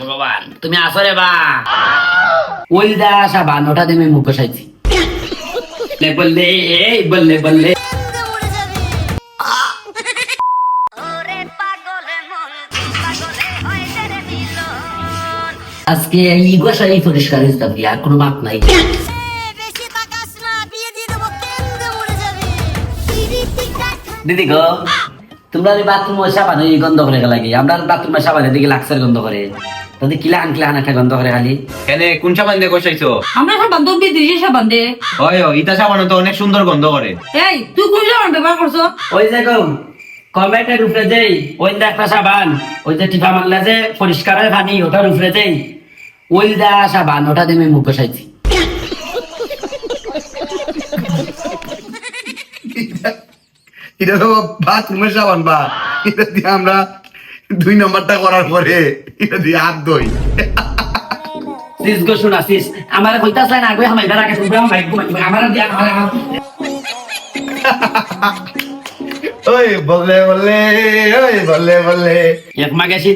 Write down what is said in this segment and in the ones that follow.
ভগবান তুমি আসো রে বা। ওই দা সাবান ওটা দিয়ে আমি মুখ বসাইছি। বললে এই বললে বললে। আজকে এই গোসাই পরিষ্কার আর কোনো মাপ নাই। দিদি গো তোমরা বাথরুম সাবান গন্ধ করে লাগে আমরা বাথরুমে সাবানের দিকে লাক্সের গন্ধ করে। তাদের কিলান কিলান একটা গন্ধ করে খালি কোন সাবান দিয়ে কষাইছো আমরা সাবান তো বিদেশি সাবান দে ওই ও, ইতা সাবান তো অনেক সুন্দর গন্ধ করে এই তুই কোন সাবান ব্যবহার করছ ওই যে উপরে যেই ওই একটা সাবান ওই যে টিপা মারলে যে পরিষ্কার হয় পানি ওটার উপরে যেই ওই দা সাবান ওটা দিয়ে আমি মুখ এটা তো বাথরুমের সাবান বা এটা দিয়ে আমরা দুই নম্বরটা করার পরে এটা হাত দই কিছু না বলে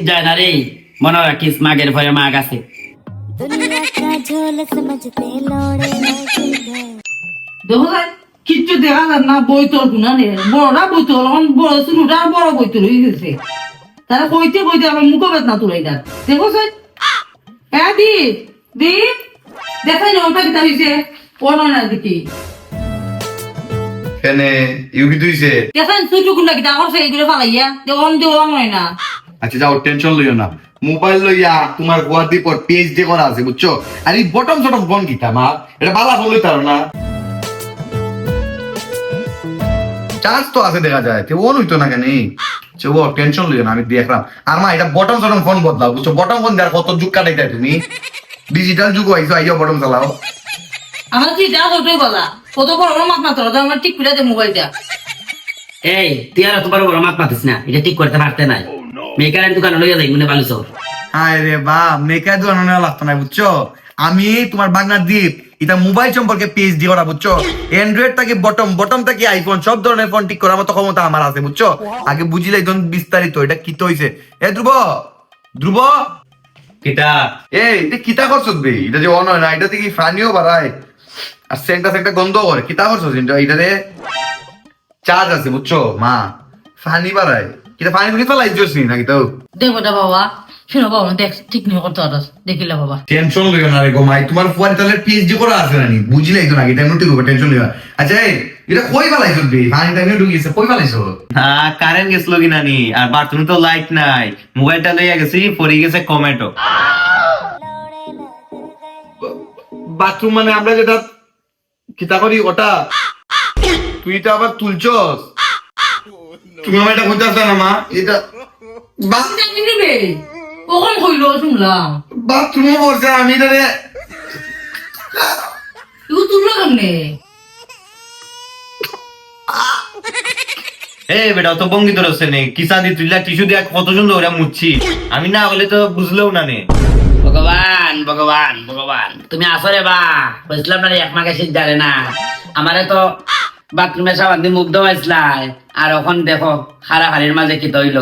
যায় না রে মনে রাখিস ভয়ে আছে। কিচ্ছু দেখা যায় না বই তোর গুণা নেই বই তোর বড় বড় বই তোর হয়ে গেছে। তারা কইতে কইতে আমার মুখ বেদনা তুলে যান দেখো হ্যাঁ দি দি দেখাই না ওটা হয়েছে ও নয় না ইউকি সেই ফালাইয়া। দেখুন দেওয়া নয় না। আচ্ছা যাও টেনশন লইও না। মোবাইল লইয়া তোমার গুয়াহাটি পর পিএইচডি করা আছে বুঝছ? আর এই বটম সটম বন কিতা মা? এটা বালা ফোন লইতার না। চান্স তো আছে দেখা যায়। তে ওন হইতো না কেন? চো টেনশন লইও না আমি দেখলাম। আর মা এটা বটম সটম ফোন বদলাও বুঝছ? বটম ফোন দেওয়ার কত যুগ কাটাইতা তুমি। ডিজিটাল যুগ আইছো আইয়া বটম চালাও। আমার কি যা ওটাই বলা কত বড় বড় মাত মাত্র আমার ঠিক করে দে মোবাইলটা এই তুই আর তোমার বড় মাত পাতিস না এটা ঠিক করতে পারতে নাই। মেকারের দোকানে লইয়া যাই মনে সব হায় রে বা মেকা দোকানো লাগতো না বুঝছ? আমি তোমার বাগনার দ্বীপ। এটা মোবাইল সম্পর্কে পিএইচডি করা বুঝছ? অ্যান্ড্রয়েড থেকে বটম বটম থেকে আইফোন সব ধরনের ফোন ঠিক করার মতো ক্ষমতা আমার আছে বুঝছ? আগে বুঝিলে একদম বিস্তারিত এটা কি তো হইছে? এ ধ্রুব! ধ্রুব! কিতা? এই এটা কিতা করছ বে? এটা যে অন হয় না এটা থেকে ফানিও বাড়ায়। আর সেন্টা সেন্টা গন্ধ করে কিতা করছ এটা এটাতে চার্জ আছে বুঝছ? মা ফানি বাড়ায়। কিতা ফানি ফানি ফেলাই দিওস নি নাকি তো? দেখো দা বাবা। শুনো বাবা দেখ ঠিক নিয়ে করতে পারস দেখিলে বাবা। টেনশন লইও না রে গো মাই তোমার ফুয়ারি তাহলে পিএইচডি করা আছে নানি? বুঝিলাই তো নাকি টাইম ঠিক টেনশন লইও। আচ্ছা এই এটা কই ফেলাইছো বে? ফানি টাইমে ঢুকিয়েছে কই হ্যাঁ কারেন্ট গেছিল কি নানি? আর বাথরুমে তো লাইট নাই। মোবাইলটা লইয়া গেছি পরে গেছে কমেন্টো বাথরুম মানে আমরা যেটা কিতা করি ওটা তুই তো আবার তুলছস? তুমি আমার এটা বুঝতে না মা? এটা নিবে? কখন হইল শুনলাম বাথরুমে বলছে আমি তুই তুললো কেমনে? এই বেটা অত বঙ্গি ধরছে নে। কিসা দি তুইলা? টিস্যু দিয়া কত সুন্দর ওরা মুচ্ছি। আমি না বলে তো বুঝলেও না নে। ভগবান ভগবান ভগবান। তুমি আসো রে বা। বুঝলাম না রে, এক মাকে শীত জানে না। আমারে তো বাথরুমে সাবান দিয়ে মুখ ধোয়াইছিলাই আর এখন দেখো হারা হারির মাঝে কি তৈল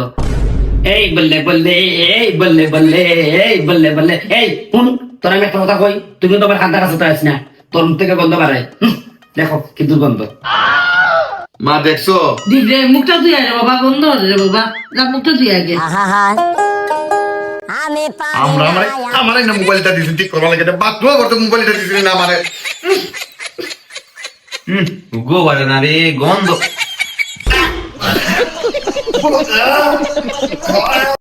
এই বললে বললে এই বললে বললে এই বললে বললে এই শুন তোর আমি একটা কথা কই তুমি তো আমার খান্তার কাছে আছিস না তোর মুখ থেকে গন্ধ বাড়ায় হুম, দেখো কি দুর্গন্ধ। মা দেখছ? দিলে মুখটা তুই আয় রে বাবা হয়ে রে বাবা। যা মুখটা তুই আগে আমি আমরা আমার আমার না মোবাইলটা দিছি ঠিক করবা লাগে। বাথরুমে করতে মোবাইলটা দিছি না আমারে। হুম গো বাজে না রে গন্ধ। 아,